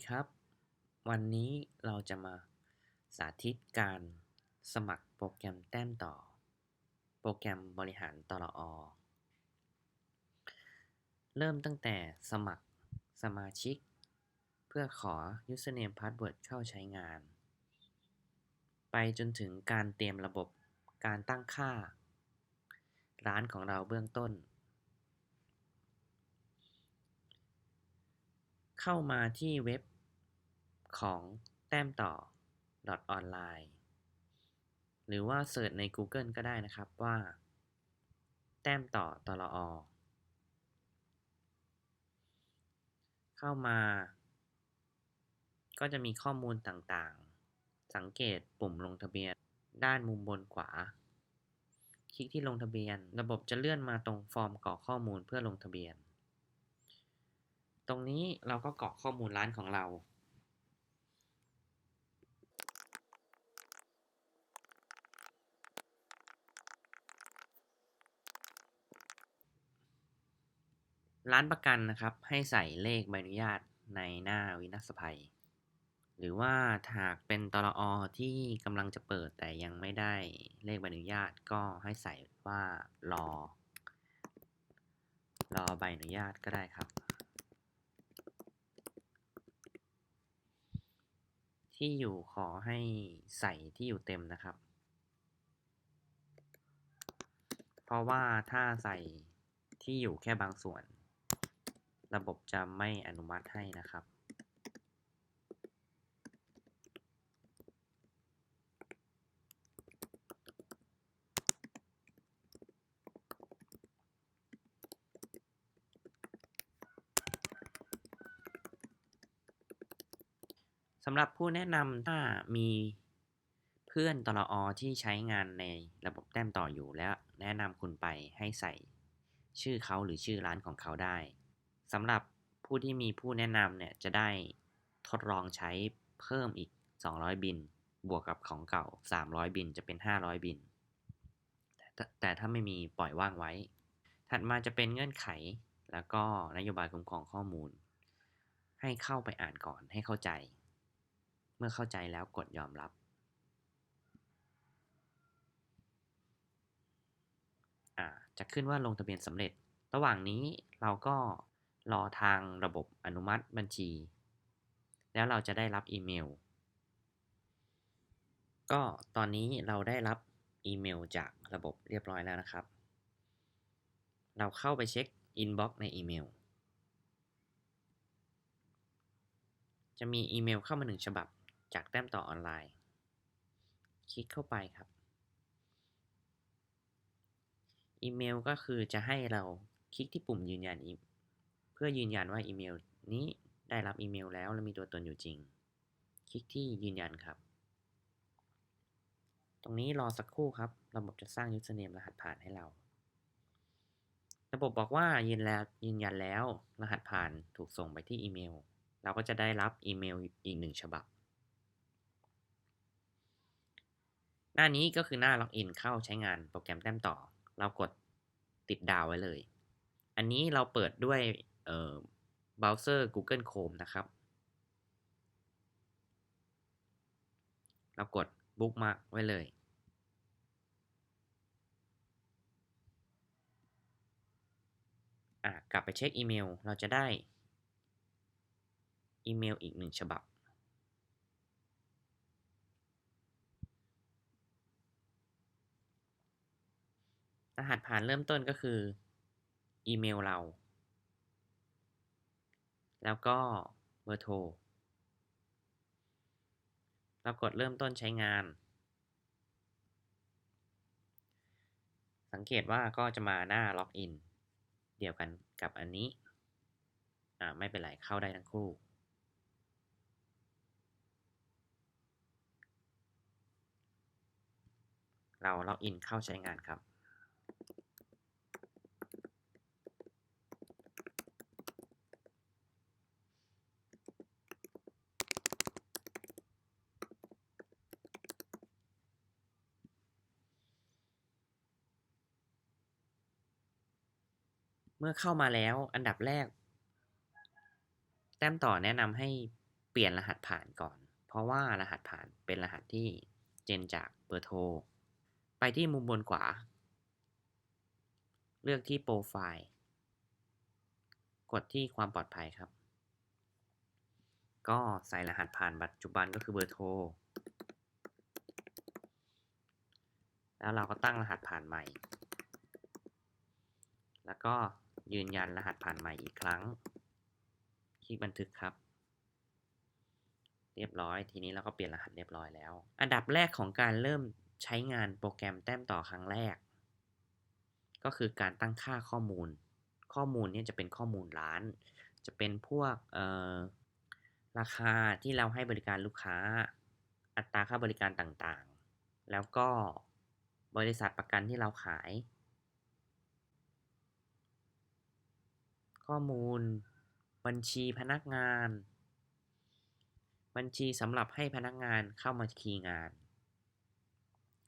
ดีครับ วันนี้เราจะมาสาธิตการสมัครโปรแกรมแต้มต่อ โปรแกรมบริหารตลออเริ่มตั้งแต่สมัครสมาชิก เพื่อขอ username password เข้าใช้งาน ไปจนถึงการเตรียมระบบการตั้งค่า ร้านของเราเบื้องต้นเข้ามาที่เว็บ ของแต้มต่อ .online หรือว่าเสิร์ชใน Google ก็ได้นะครับว่า แต้มต่อตลอเข้ามา ก็จะมีข้อมูลต่างๆ สังเกตปุ่มลงทะเบียนด้านมุมบนขวา คลิกที่ลงทะเบียน ระบบจะเลื่อนมาตรงฟอร์มกรอกข้อมูลเพื่อลงทะเบียน ตรงนี้เราก็กรอกข้อมูลร้านของเรา ร้านประกันนะครับ ให้ใส่เลขใบอนุญาตในหน้าวินาศภัย หรือว่าหากเป็นตลอที่กำลังจะเปิดแต่ยังไม่ได้เลขใบอนุญาตก็ให้ใส่ว่ารอ รอใบอนุญาตก็ได้ครับ ที่อยู่ขอให้ใส่ที่อยู่เต็มนะครับ เพราะว่าถ้าใส่ที่อยู่แค่บางส่วน ระบบจะไม่อนุมัติให้นะครับ สำหรับผู้แนะนำถ้ามีเพื่อนตลออที่ใช้งานในระบบแต้มต่ออยู่แล้ว แนะนำคุณไปให้ใส่ชื่อเขาหรือชื่อร้านของเขาได้ สำหรับผู้ที่มีผู้แนะนำเนี่ยจะได้ทดลองใช้เพิ่มอีก 200 บิน บวกกับของเก่า 300 บินจะเป็น 500 บินแต่แต่ถ้าไม่มีปล่อยว่างไว้ ถัดมาจะเป็นเงื่อนไขแล้วก็นโยบายคุ้มครองข้อมูล ให้เข้าไปอ่านก่อนให้เข้าใจ เมื่อเข้าใจแล้วกดยอมรับ จะขึ้นว่าลงทะเบียนสำเร็จ ระหว่างนี้เราก็ รอทางระบบอนุมัติบัญชี แล้วเราจะได้รับอีเมล ก็ตอนนี้เราได้รับอีเมลจากระบบเรียบร้อยแล้วนะครับ เราเข้าไปเช็คอินบ็อกซ์ในอีเมล จะมีอีเมลเข้ามาหนึ่งฉบับจากแต้มต่อออนไลน์ คลิกเข้าไปครับ อีเมลก็คือจะให้เราคลิกที่ปุ่มยืนยันเพื่อยืนยันว่าอีเมลนี้ได้รับอีเมลแล้วและมีตัวตนอยู่จริง คลิกที่ยืนยันครับ ตรงนี้รอสักครู่ครับ ระบบจะสร้าง username รหัสผ่านให้เรา ระบบบอกว่ายืนแล้วยืนยันแล้ว รหัสผ่านถูกส่งไปที่อีเมล เราก็จะได้รับอีเมลอีกหนึ่งฉบับ หน้านี้ก็คือหน้าล็อกอินเข้าใช้งานโปรแกรมแต้มต่อ เรากดติดดาวไว้เลย อันนี้เราเปิดด้วย เบราว์เซอร์ Google Chrome นะครับเรากด Bookmark ไว้เลยกลับไปเช็คอีเมล เราจะได้อีเมลอีกหนึ่งฉบับ รหัสผ่านเริ่มต้นก็คืออีเมลเรา แล้วก็เบอร์โทร เรากดเริ่มต้นใช้งาน สังเกตว่าก็จะมาหน้าล็อกอินเดียวกันกับอันนี้ อ่า ไม่เป็นไร เข้าได้ทั้งคู่ เราล็อกอินเข้าใช้งานครับ เมื่อเข้ามาแล้วอันดับแรก แต้มต่อแนะนำให้เปลี่ยนรหัสผ่านก่อน เพราะว่ารหัสผ่านเป็นรหัสที่เจนจากเบอร์โทร ไปที่มุมบนขวา เลือกที่โปรไฟล์ กดที่ความปลอดภัยครับ ก็ใส่รหัสผ่านปัจจุบันก็คือเบอร์โทร แล้วเราก็ตั้งรหัสผ่านใหม่ แล้วก็ ยืนยันรหัสผ่านใหม่อีกครั้ง คลิกบันทึกครับ เรียบร้อย ทีนี้เราก็เปลี่ยนรหัสเรียบร้อยแล้ว อันดับแรกของการเริ่มใช้งานโปรแกรมแต้มต่อครั้งแรก ก็คือการตั้งค่าข้อมูล ข้อมูลเนี่ยจะเป็นข้อมูลร้าน จะเป็นพวกราคาที่เราให้บริการลูกค้า อัตราค่าบริการต่างๆ แล้วก็บริษัทประกันที่เราขาย ข้อมูล บัญชีพนักงาน บัญชีสำหรับให้พนักงานเข้ามาคีย์งาน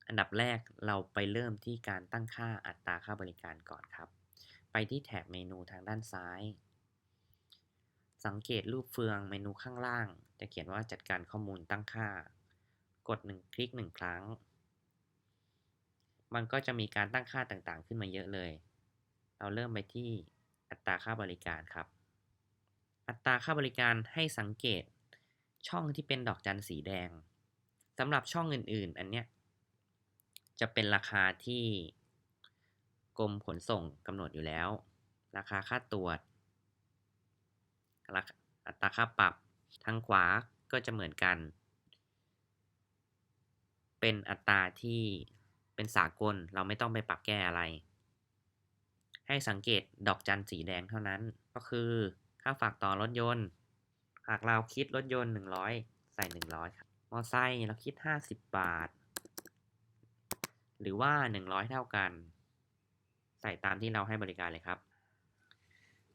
อันดับแรกเราไปเริ่มที่การตั้งค่าอัตราค่าบริการก่อนครับ ไปที่แถบเมนูทางด้านซ้าย สังเกตรูปเฟืองเมนูข้างล่าง จะเขียนว่าจัดการข้อมูลตั้งค่า กด 1 คลิก 1 ครั้ง มันก็จะมีการตั้งค่าต่างๆ ขึ้นมาเยอะเลย เราเริ่มไปที่ อัตราค่าบริการครับ อัตราค่าบริการให้สังเกตช่องที่เป็นดอกจันสีแดงสำหรับช่องอื่นๆ อันเนี้ยจะเป็นราคาที่กรมขนส่งกำหนดอยู่แล้ว ราคาค่าตรวจอัตราค่าปรับทางขวาก็จะเหมือนกัน เป็นอัตราที่เป็นสากลเราไม่ต้องไปปรับแก้อะไร ให้สังเกตดอกจันสีแดงเท่านั้น ก็คือค่าฝากต่อรถยนต์ หากเราคิดรถยนต์ 100 ใส่ 100ครับมอไซค์เราคิด 50 บาท หรือว่า 100 เท่ากัน ใส่ตามที่เราให้บริการเลยครับ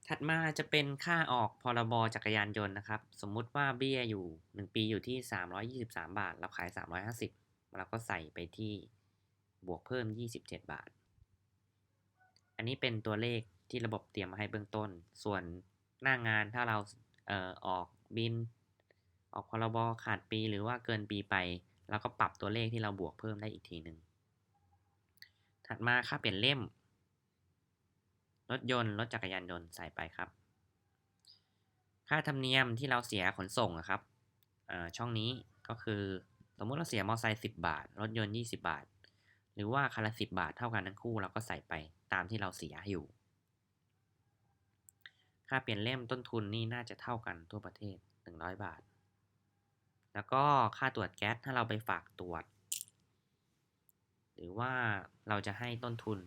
ถัดมาจะเป็นค่าออกพรบจักรยานยนต์นะครับ สมมุติว่าเบี้ยอยู่ 1 ปีอยู่ที่ 323 บาท เราขาย 350 เราก็ใส่ไปที่บวกเพิ่ม 27 บาท อันนี้เป็นตัวเลขที่ระบบเตรียมมาให้เบื้องต้น ส่วนหน้างานถ้าเราเอ่อออกบิน ออกพรบขาดปีหรือว่าเกินปีไปเราก็ปรับตัวเลขที่เราบวกเพิ่มได้อีกทีหนึ่งถัดมาค่าเปลี่ยนเล่ม รถยนต์ รถจักรยานยนต์ใส่ไปครับ ค่าธรรมเนียมที่เราเสียขนส่งนะครับช่องนี้ก็คือสมมติเราเสียมอเตอร์ไซค์10 บาท รถยนต์ 20 บาท หรือว่าคันละสิบบาทเท่ากันทั้งคู่เราก็ใส่ไป ตามที่เราเสียอยู่ ค่าเปลี่ยนเล่มต้นทุนนี่น่าจะเท่ากันทั่วประเทศ 100 บาท แล้วก็ค่าตรวจแก๊สถ้าเราไปฝากตรวจ หรือว่าเราจะให้ต้นทุน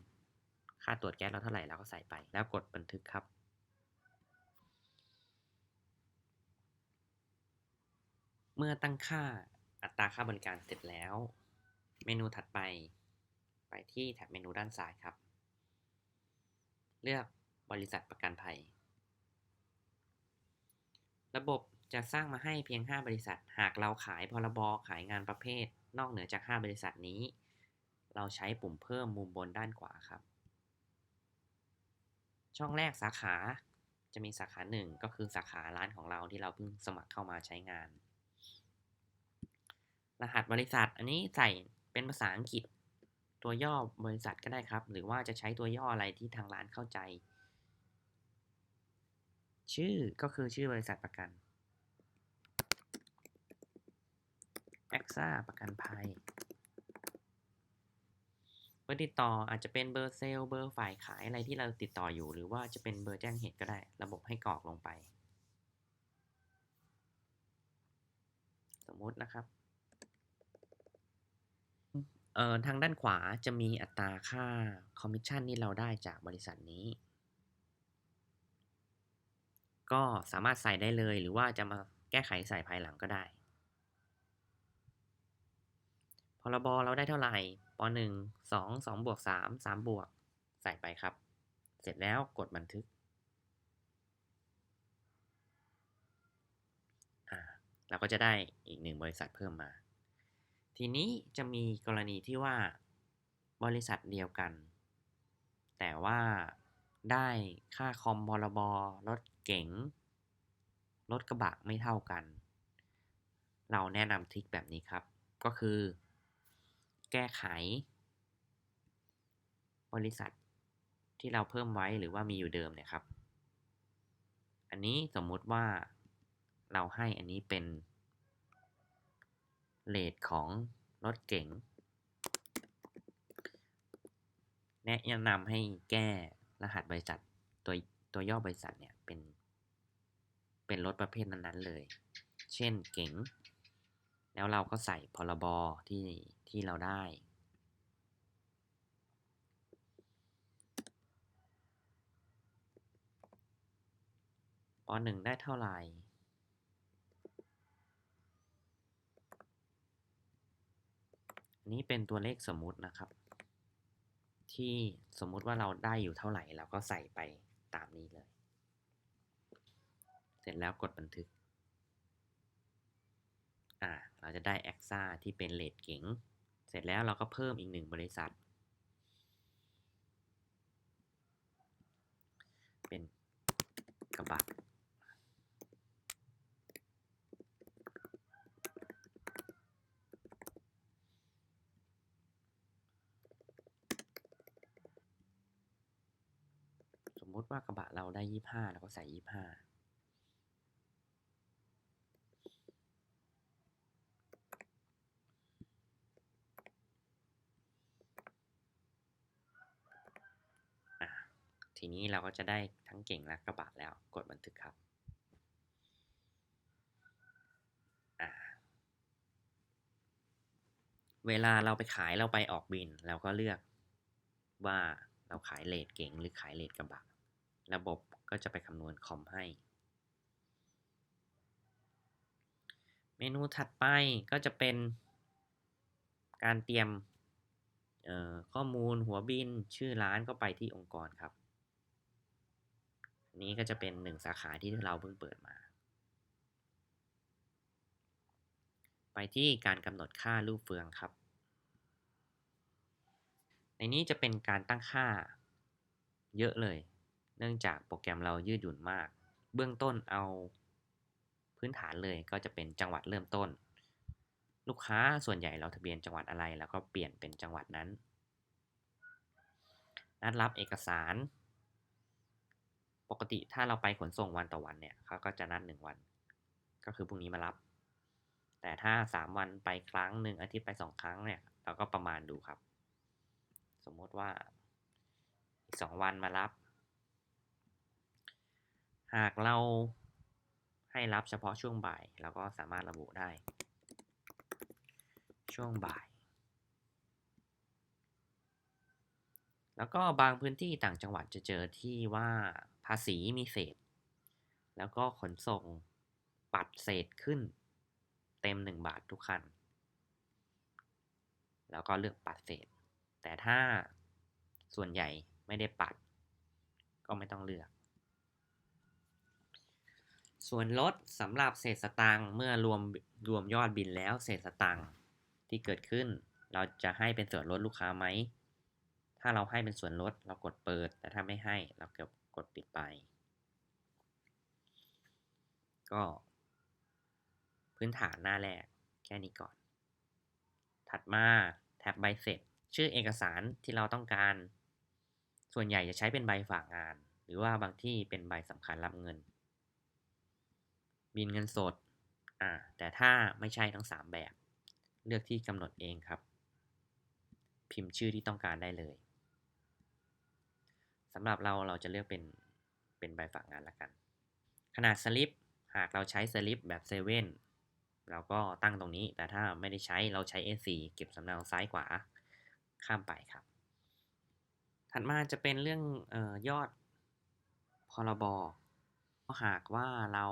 ค่าตรวจแก๊สเราเท่าไหร่เราก็ใส่ไป แล้วกดบันทึกครับเมื่อตั้งค่าอัตราค่าบริการเสร็จแล้ว เมนูถัดไป ไปที่แท็บเมนูด้านซ้ายครับ เลือกบริษัทประกันภัย ระบบจะสร้างมาให้เพียง 5 บริษัท หากเราขายพรบขายงานประเภท นอกเหนือจาก 5 บริษัทนี้ เราใช้ปุ่มเพิ่มมุมบนด้านขวาครับ ช่องแรกสาขาจะมีสาขาหนึ่งก็คือสาขาร้านของเราที่เราเพิ่งสมัครเข้ามาใช้งาน รหัสบริษัทอันนี้ใส่เป็นภาษาอังกฤษ ตัวย่อบริษัทก็ได้ครับ หรือว่าจะใช้ตัวย่ออะไรที่ทางร้านเข้าใจ ชื่อก็คือชื่อบริษัทประกันแอคซ่าประกันภัยเบอร์ติดต่ออาจจะเป็นเบอร์เซลเบอร์ฝ่ายขายอะไรที่เราติดต่ออยู่ หรือว่าจะเป็นเบอร์แจ้งเหตุก็ได้ ระบบให้กรอกลงไป สมมตินะครับ เอ่อทางด้านขวาจะมีอัตราค่าคอมมิชชั่นที่เราได้จากบริษัทนี้ ก็สามารถใส่ได้เลยหรือว่าจะมาแก้ไขใส่ภายหลังก็ได้พรบเราได้เท่าไหร่ป .1 2 2บวก3 3บวก ใส่ไปครับ เสร็จแล้วกดบันทึก เราก็จะได้อีกหนึ่งบริษัทเพิ่มมา ทีนี้จะมีกรณีที่ว่าบริษัทเดียวกัน แต่ว่าได้ค่าคอมบรบรถเก๋งรถกระบะไม่เท่ากัน เราแนะนำทริคแบบนี้ครับ ก็คือ แก้ไข บริษัทที่เราเพิ่มไว้หรือว่ามีอยู่เดิมเนี่ยครับ อันนี้สมมุติว่าเราให้อันนี้เป็น เลทของรถเก๋ง แนะนำให้แก้รหัสบริษัทตัวตัวย่อบริษัทเนี่ยเป็น เป็นรถประเภทนั้นๆเลย เช่นเก๋ง แล้วเราก็ใส่พรบที่ที่เราได้ปหนึ่งได้เท่าไหร่ อั นี้เป็นตัวเลขสมมุตินะครับ ที่สมมุติว่าเราได้อยู่เท่าไหร่เราก็ใส่ไปตามนี้เลย เสร็จแล้วกดบันทึก อ่า เราจะได้ a อ s a ที่เป็นเลทเก๋ง เสร็จแล้วเราก็เพิ่มอีกหนึ่งบริษัท เป็นกระบะ สมมุติ ว่ากระบะเราได้ยี่ห้าเราก็ใส่ยี่ห้าทีนี้เราก็จะได้ทั้งเก่งและกระบะแล้วกดบันทึกครับเวลาเราไปขายเราไปออกบิน เราก็เลือกว่าเราขายเลทเก่งหรือขายเลทกระบะ ระบบก็จะไปคำนวณคอมให้ เมนูถัดไปก็จะเป็น การเตรียมข้อมูลหัวบินชื่อร้านก็ไปที่องค์กรครับ นี้ก็จะเป็นหนึ่งสาขาที่เราเพิ่งเปิดมา ไปที่การกำหนดค่ารูปเฟืองครับ ในนี้จะเป็นการตั้งค่าเยอะเลย เนื่องจากโปรแกรมเรายืดหยุ่นมาก เบื้องต้นเอาพื้นฐานเลยก็จะเป็นจังหวัดเริ่มต้น ลูกค้าส่วนใหญ่เราทะเบียนจังหวัดอะไร แล้วก็เปลี่ยนเป็นจังหวัดนั้น นัดรับเอกสาร ปกติถ้าเราไปขนส่งวันต่อวันเนี่ยเขาก็จะนัดหนึ่งวัน ก็คือพรุ่งนี้มารับ แต่ถ้าสามวันไปครั้งหนึ่งอาทิตย์ไปสองครั้งเนี่ยเราก็ประมาณดูครับ สมมติว่าอีกสองวันมารับ หากเราให้รับเฉพาะช่วงบ่ายเราก็สามารถระบุได้ ช่วงบ่าย แล้วก็บางพื้นที่ต่างจังหวัดจะเจอที่ว่าภาษีมีเศษ แล้วก็ขนส่งปัดเศษขึ้น เต็ม 1 บาททุกคัน แล้วก็เลือกปัดเศษ แต่ถ้าส่วนใหญ่ไม่ได้ปัด ก็ไม่ต้องเลือก ส่วนลดสำหรับเศษสตางค์เมื่อรวมรวมยอดบินแล้วเศษสตางค์ที่เกิดขึ้น เราจะให้เป็นส่วนลดลูกค้าไหม ถ้าเราให้เป็นส่วนลดเรากดเปิด แต่ถ้าไม่ให้เราเก็บกดปิดไป ก็พื้นฐานหน้าแรกแค่นี้ก่อน ถัดมาแท็บใบเสร็จ ชื่อเอกสารที่เราต้องการ ส่วนใหญ่จะใช้เป็นใบฝากงาน หรือว่าบางที่เป็นใบสำคัญรับเงิน บินเงินสดอ่าแต่ถ้าไม่ใช่ทั้ง 3 แบบ เลือกที่กำหนดเองครับ พิมพ์ชื่อที่ต้องการได้เลยสำหรับเราเราจะเลือกเป็นเป็นใบฝากงานละกัน ขนาดสลิปหากเราใช้สลิปแบบเซเว่นเราก็ตั้งตรงนี้ แต่ถ้าไม่ได้ใช้เราใช้ A4 เก็บสำเนาซ้ายขวาข้ามไปครับ ถัดมาจะเป็นเรื่องออยอดพรบหากว่าเรา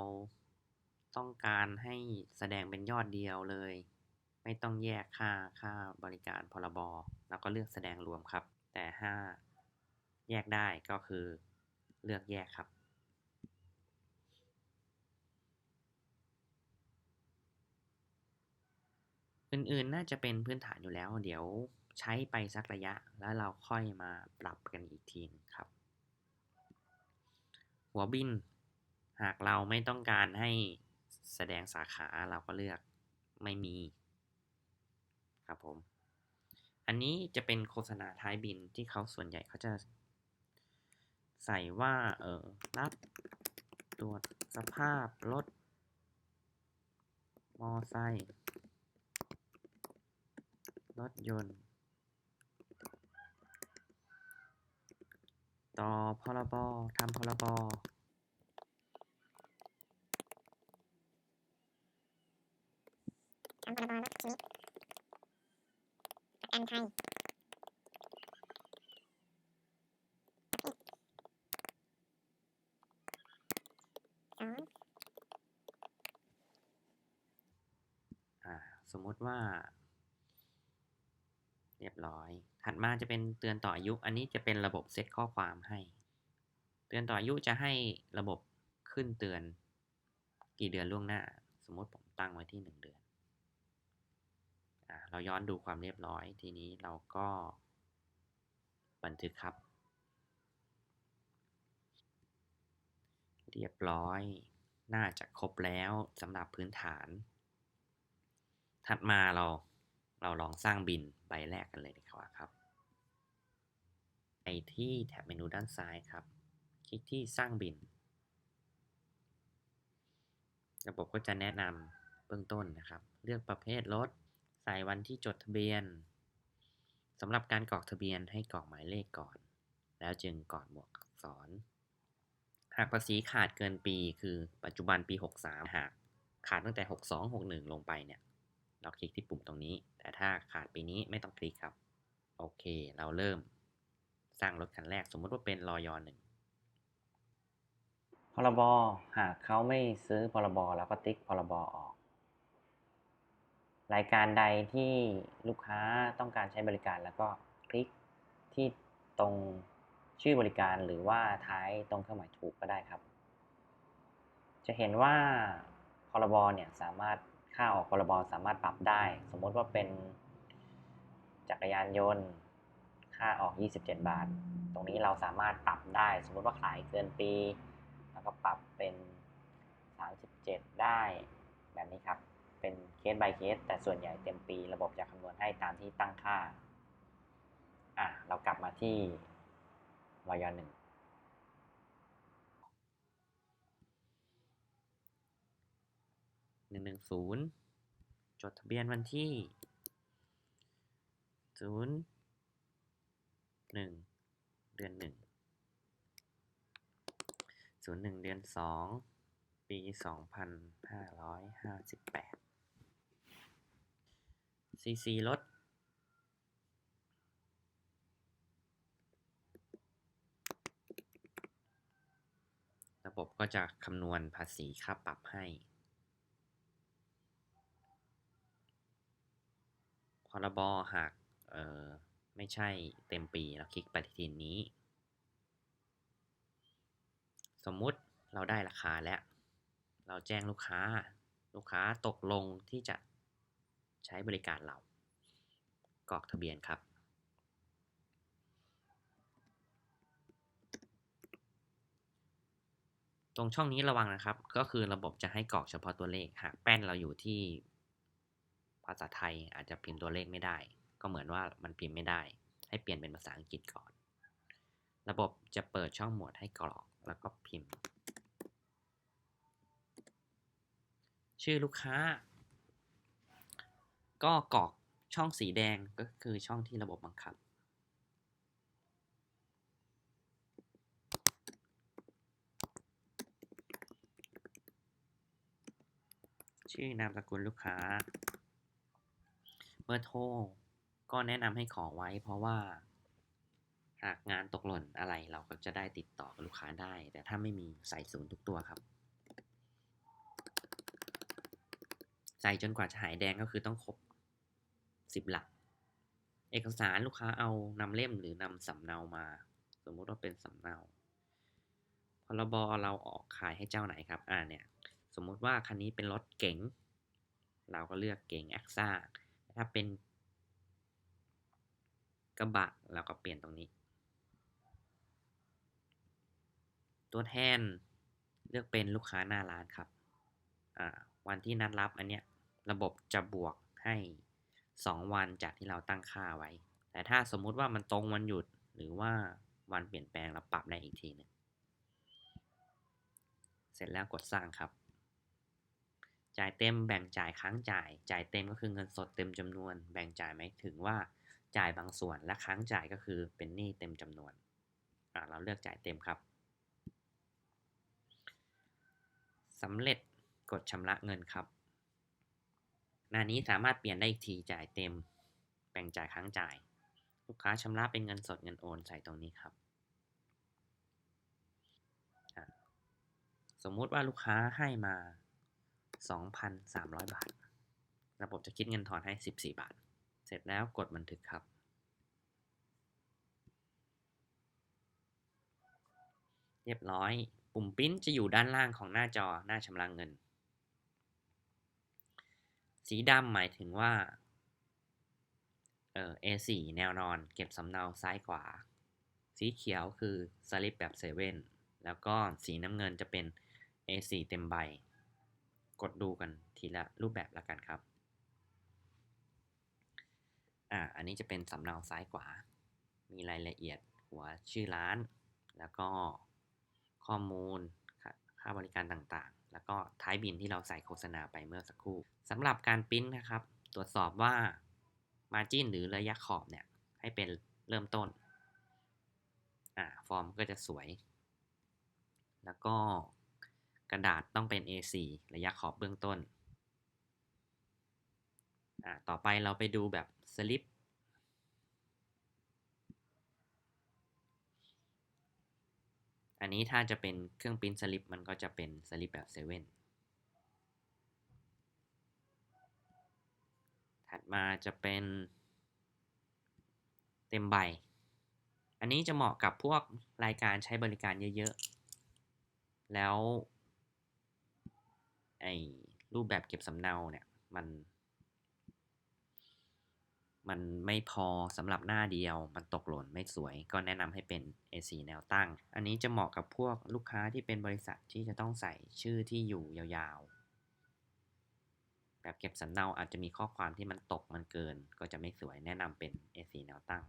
ต้องการให้แสดงเป็นยอดเดียวเลย ไม่ต้องแยกค่าค่าบริการพรบเราก็เลือกแสดงรวมครับ แต่ถ้าแยกได้ก็คือเลือกแยกครับ อื่นๆน่าจะเป็นพื้นฐานอยู่แล้ว เดี๋ยวใช้ไปสักระยะแล้วเราค่อยมาปรับกันอีกทีนครับ หัวบิน หากเราไม่ต้องการให้ แสดงสาขาเราก็เลือกไม่มีครับผม อันนี้จะเป็นโฆษณาท้ายบินที่เขาส่วนใหญ่เขาจะใส่ว่า เออรับตรวจสภาพรถมอไซค์รถยนต์ ต่อพรบทำพรบ ทำพรบรถ ชนิดประกันภัยประสมมติว่า เรียบร้อย ถัดมาจะเป็นเตือนต่ออายุ อันนี้จะเป็นระบบเซตข้อความให้ เตือนต่ออายุจะให้ระบบขึ้นเตือน กี่เดือนล่วงหน้า สมมติผมตั้งไว้ที่หนึ่งเดือน เราย้อนดูความเรียบร้อย ทีนี้เราก็ บันทึกครับ เรียบร้อย น่าจะครบแล้วสำหรับพื้นฐาน ถัดมาเราเราลองสร้างบินใบแรกกันเลยดีกว่าครับ ไปที่แท็บเมนูด้านซ้ายครับ คลิกที่สร้างบิน ระบบก็จะแนะนำเบื้องต้นนะครับ เลือกประเภทรถ ส่วันที่จดทะเบียนสำหรับการกรอกทะเบียนให้กรอกหมายเลขก่อน แล้วจึงกรอกหมวดอักษร หากภาษีขาดเกินปีคือปัจจุบันปี 63 หากขาดตั้งแต่ 62 61 ลงไปเนี่ยเราคลิกที่ปุ่มตรงนี้ แต่ถ้าขาดปีนี้ไม่ต้องคลิกครับ โอเค เราเริ่มสร้างรถคันแรกสมมติว่าเป็นรอยอหนึ่งพรบ หากเขาไม่ซื้อพรบแล้วก็ติ๊กพรบออก รายการใดที่ลูกค้าต้องการใช้บริการ แล้วก็คลิกที่ตรงชื่อบริการหรือว่าท้ายตรงเครื่องหมายถูกก็ได้ครับ จะเห็นว่าพรบเนี่ยสามารถค่าออกพรบสามารถปรับได้ สมมติว่าเป็นจักรยานยนต์ ค่าออก 27 บาท ตรงนี้เราสามารถปรับได้ สมมติว่าขายเกินปี แล้วก็ปรับเป็น 37 ได้แบบนี้ครับ เป็น ส by เคส แต่ส่วนใหญ่เต็มปี ระบบจะคำนวณให้ตามที่ตั้งค่า อะ เรากลับมาที่วายหนึ่งหนึ่งหนึ่งศูนย์จดทะเบียนวันที่ศูนย์หนึ่งเดือนหนึ่งศูนย์หนึ่งเดือนสองปีสองพันห้าร้อยห้าสิบแปด ซีซีรถระบบก็จะคำนวณภาษีค่าปรับให้ พรบหากเออไม่ใช่เต็มปีเราคลิกปฏิทินนี้ สมมุติเราได้ราคาแล้ว เราแจ้งลูกค้า ลูกค้าตกลงที่จะ ใช้บริการเรา กรอกทะเบียนครับ ตรงช่องนี้ระวังนะครับ ก็คือระบบจะให้กรอกเฉพาะตัวเลข หากแป้นเราอยู่ที่ภาษาไทยอาจจะพิมพ์ตัวเลขไม่ได้ ก็เหมือนว่ามันพิมพ์ไม่ได้ ให้เปลี่ยนเป็นภาษาอังกฤษก่อน ระบบจะเปิดช่องหมวดให้กรอกแล้วก็พิมพ์ ชื่อลูกค้า ก็กรอกช่องสีแดงก็คือช่องที่ระบบบังคับ ชื่อนามสกุลลูกค้า เบอร์โทรก็แนะนำให้ขอไว้เพราะว่า หากงานตกหล่นอะไรเราก็จะได้ติดต่อกับลูกค้าได้ แต่ถ้าไม่มีใส่ศูนย์ทุกตัวครับใส่จนกว่าจะหายแดงก็คือต้องครบ สิบหลัก เอกสารลูกค้าเอานำเล่มหรือนำสำเนามา สมมุติว่าเป็นสำเนาพรบเราออกขายให้เจ้าไหนครับ อ่าเนี่ย สมมุติว่าคันนี้เป็นรถเก๋ง เราก็เลือกเก๋งแอคซ่าถ้าเป็นกระบะเราก็เปลี่ยนตรงนี้ ตัวแทนเลือกเป็นลูกค้าหน้าร้านครับ อ่า วันที่นัดรับอันเนี้ย ระบบจะบวกให้ 2 วันจากที่เราตั้งค่าไว้ แต่ถ้าสมมุติว่ามันตรงวันหยุดหรือว่าวันเปลี่ยนแปลงเราปรับได้อีกทีหนึงเสร็จแล้วกดสร้างครับ จ่ายเต็มแบ่งจ่ายค้างจ่าย จ่ายเต็มก็คือเงินสดเต็มจำนวน แบ่งจ่ายหมายถึงว่าจ่ายบางส่วนและค้างจ่ายก็คือเป็นหนี้เต็มจำนวนเราเลือกจ่ายเต็มครับสำเร็จกดชำระเงินครับ หน้านี้สามารถเปลี่ยนได้อีกทีจ่ายเต็ม แบ่งจ่ายครั้งจ่าย ลูกค้าชำระเป็นเงินสดเงินโอนใส่ตรงนี้ครับ สมมุติว่าลูกค้าให้มา 2,300 บาท ระบบจะคิดเงินทอนให้ 14 บาท เสร็จแล้วกดบันทึกครับ เรียบร้อย ปุ่มปิ้นจะอยู่ด้านล่างของหน้าจอหน้าชำระเงิน สีดำหมายถึงว่า เอ่อ A4 แนวนอน เก็บสำเนาซ้ายขวา สีเขียวคือสลิปแบบเซเว่นแล้วก็สีน้ำเงินจะเป็น A4 เต็มใบ กดดูกันทีละรูปแบบละกันครับ อ่า อันนี้จะเป็นสำเนาซ้ายขวา มีรายละเอียดหัวชื่อร้าน แล้วก็ข้อมูลค่าบริการต่าง แล้วก็ท้ายบินที่เราใส่โฆษณาไปเมื่อสักครู่สำหรับการปริ้นนะครับ ตรวจสอบว่า Margin หรือระยะขอบเนี่ย ให้เป็นเริ่มต้นอ่าฟอร์มก็จะสวย แล้วก็กระดาษต้องเป็น A4 ระยะขอบเบื้องต้นอ่าต่อไปเราไปดูแบบสลิป อันนี้ถ้าจะเป็นเครื่องปริ้นสลิปมันก็จะเป็นสลิปแบบเซเว่นถัดมาจะเป็นเต็มใบ อันนี้จะเหมาะกับพวกรายการใช้บริการเยอะๆ แล้วไอ้รูปแบบเก็บสำเนาเนี่ยมัน มันไม่พอสำหรับหน้าเดียว มันตกหล่นไม่สวย ก็แนะนำให้เป็น A4 แนวตั้ง อันนี้จะเหมาะกับพวกลูกค้าที่เป็นบริษัทที่จะต้องใส่ชื่อที่อยู่ยาวๆ แบบเก็บสำเนาอาจจะมีข้อความที่มันตกมันเกิน ก็จะไม่สวยแนะนำเป็น A4 แนวตั้ง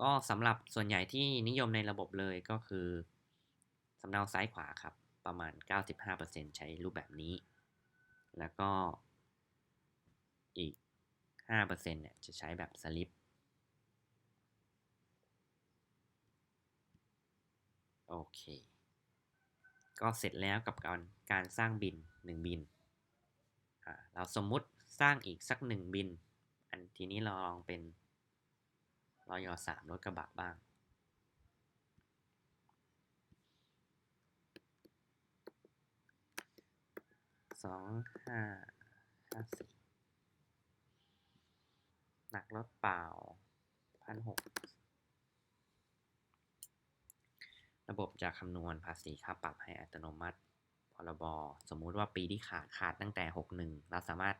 ก็สำหรับส่วนใหญ่ที่นิยมในระบบเลยก็คือสำเนาซ้ายขวาครับ ประมาณ 95%ใช้รูปแบบนี้ แล้วก็อีก 5%เนี่ยจะใช้แบบสลิปโอเค ก็เสร็จแล้วกับการการสร้างบิน 1 บิน เราสมมุติสร้างอีกสัก 1 บิน อันทีนี้เราลองเป็นรอยอสามรถกระบะบ้าง สองห้าห้าสี่ รถเปล่าพันหกระบบจะคำนวณภาษีค่าปรับให้อัตโนมัติ พรบ สมมุติว่าปีที่ขาดขาดตั้งแต่ 61 เราสามารถ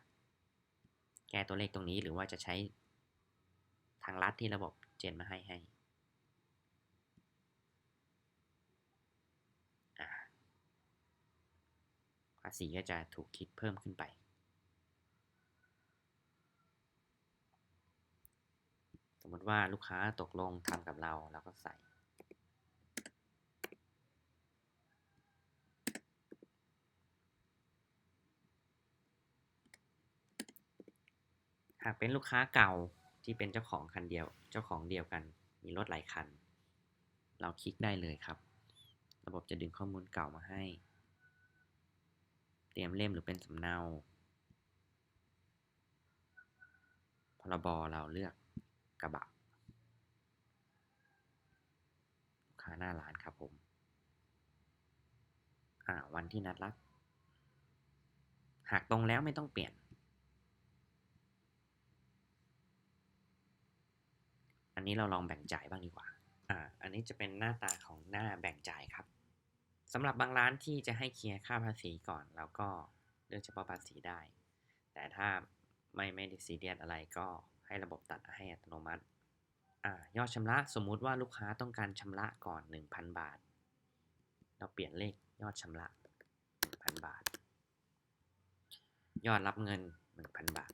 แก้ตัวเลขตรงนี้หรือว่าจะใช้ทางลัดที่ระบบเจนมาให้ให้ภาษีก็จะถูกคิดเพิ่มขึ้นไป มมติว่าลูกค้าตกลงทำกับเราแล้วก็ใส่หากเป็นลูกค้าเก่าที่เป็นเจ้าของคันเดียว เจ้าของเดียวกัน มีรถหลายคัน เราคลิกได้เลยครับ ระบบจะดึงข้อมูลเก่ามาให้ เตรียมเล่มหรือเป็นสำเนาพรบเราเลือก กระบะลูกค้าหน้าร้านครับผม อ่า วันที่นัดรับ หากตรงแล้วไม่ต้องเปลี่ยน อันนี้เราลองแบ่งจ่ายบ้างดีกว่า อ่า อันนี้จะเป็นหน้าตาของหน้าแบ่งจ่ายครับสำหรับบางร้านที่จะให้เคลียร์ค่าภาษีก่อน แล้วก็เลือกเฉพาะภาษีได้ แต่ถ้าไม่ไม่ได้ซีเรียสอะไรก็ ให้ระบบตัดให้อัตโนมัติอยอดชำระสมมุติว่าลูกค้าต้องการชำระก่อน 1,000 บาท เราเปลี่ยนเลขยอดชำระ 1,000 บาท ยอดรับเงิน 1,000 บาท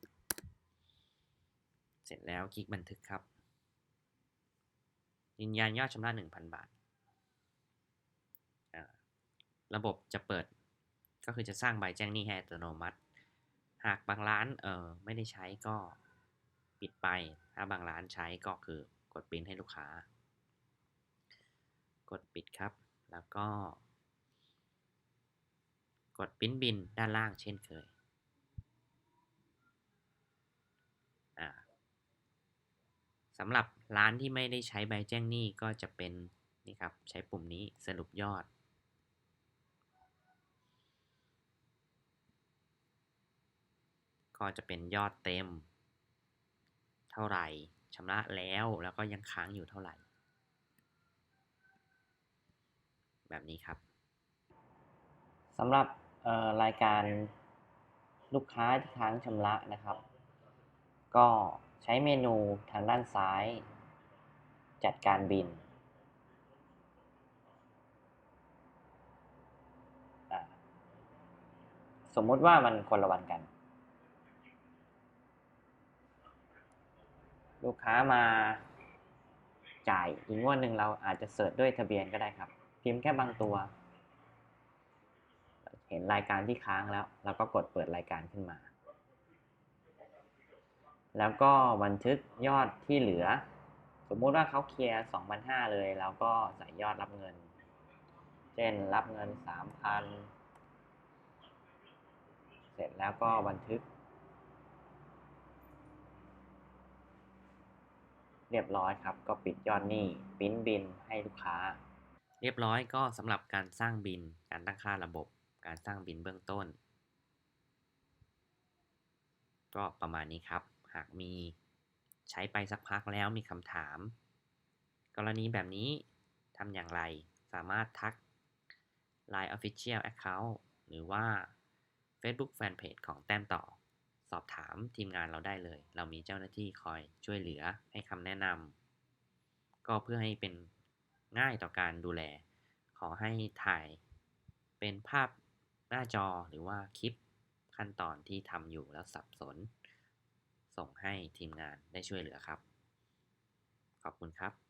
เสร็จแล้วคลิกบันทึกครับ ยืนยันยอดชำระ 1,000 บาทอ่าระบบจะเปิดก็คือจะสร้างใบแจ้งหนี้ให้อัตโนมัติ หากบางร้านเออไม่ได้ใช้ก็ ปิดไป ถ้าบางร้านใช้ก็คือกดปริ้นให้ลูกค้า กดปิดครับ แล้วก็ กดปริ้นบินด้านล่างเช่นเคยสำหรับร้านที่ไม่ได้ใช้ใบแจ้งหนี้ก็จะเป็นนี่ครับใช้ปุ่มนี้สรุปยอด ก็จะเป็นยอดเต็ม เท่าไหร่ชำระแล้วแล้วก็ยังค้างอยู่เท่าไหร่ แบบนี้ครับสำหรับรายการลูกค้าที่ค้างชำระนะครับ ก็ใช้เมนูทางด้านซ้าย จัดการบินสมมุติว่ามันคนละวันกัน ลูกค้ามาจ่ายอีกงวดหนึ่งเราอาจจะเสิร์ชด้วยทะเบียนก็ได้ครับ พิมพ์แค่บางตัว เห็นรายการที่ค้างแล้ว เราก็กดเปิดรายการขึ้นมา แล้วก็บันทึกยอดที่เหลือ สมมุติว่าเขาเคลียร์2,500 เลยแล้วก็ใส่ยอดรับเงิน เช่นรับเงิน 3,000 เสร็จแล้วก็บันทึก รียบร้อยครับ ก็ปิดยอดหนี้ปิ้นบินให้ลูกค้า เรียบร้อยก็สำหรับการสร้างบิน การตั้งค่าระบบ การสร้างบินเบื้องต้น ก็ประมาณนี้ครับ หากมีใช้ไปสักพักแล้วมีคำถาม กรณีแบบนี้ทำอย่างไรสามารถทัก Line Official Account หรือว่า Facebook Fanpage ของแต้มต่อ สอบถามทีมงานเราได้เลย เรามีเจ้าหน้าที่คอยช่วยเหลือให้คำแนะนำก็เพื่อให้เป็นง่ายต่อการดูแล ขอให้ถ่ายเป็นภาพหน้าจอหรือว่าคลิปขั้นตอนที่ทำอยู่แล้วสับสน ส่งให้ทีมงานได้ช่วยเหลือครับ ขอบคุณครับ